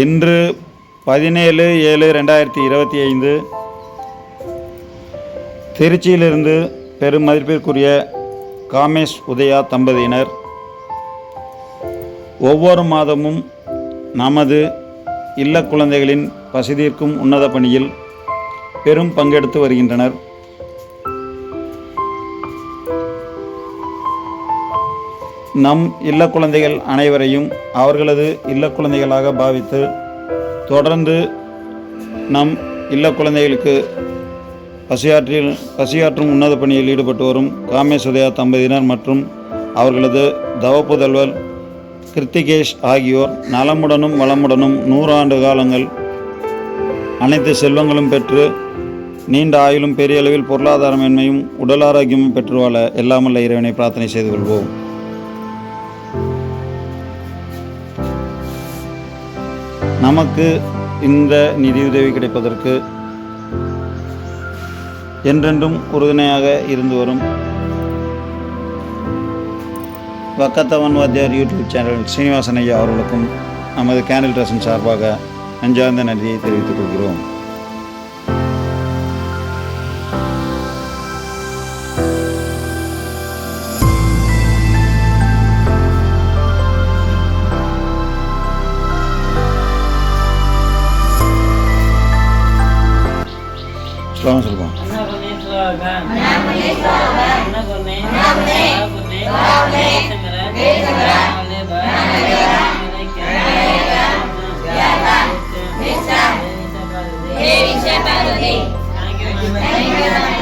இன்று பதினேழு ஏழு ரெண்டாயிரத்தி இருபத்தி ஐந்து திருச்சியிலிருந்து பெரும் மதிப்பிற்குரிய காமேஷ் உதயா தம்பதியினர் ஒவ்வொரு மாதமும் நமது இல்ல குழந்தைகளின் பசிதீர்க்கும் உன்னத பணியில் பெரும் பங்கெடுத்து வருகின்றனர். நம் இல்ல குழந்தைகள் அனைவரையும் அவர்களது இல்ல குழந்தைகளாக பாவித்து தொடர்ந்து நம் இல்ல குழந்தைகளுக்கு பசியாற்றில் பசியாற்றும் உன்னத பணியில் ஈடுபட்டு வரும் காமேஸ்வதயா தம்பதியினர் மற்றும் அவர்களது தவப்புதல்வர் கிருத்திகேஷ் ஆகியோர் நலமுடனும் வளமுடனும் நூறாண்டு காலங்கள் அனைத்து செல்வங்களும் பெற்று நீண்ட ஆயுளும் பெரிய அளவில் பொருளாதார மேன்மையும் உடல் ஆரோக்கியமும் பெற்று வாழ எல்லாமல்ல இறைவனை பிரார்த்தனை செய்து கொள்வோம். நமக்கு இந்த நிதியுதவி கிடைப்பதற்கு என்றென்றும் உறுதுணையாக இருந்து வரும் வக்கத்தவன் வாத்தியார் யூடியூப் சேனல் சீனிவாசன் ஐயா அவர்களுக்கும் நமது கேண்டில் ரசன் சார்பாக நெஞ்சார்ந்த நன்றியை தெரிவித்துக் கொள்கிறோம். ஸ்லோகம் சொல்லுவோம் Thank you.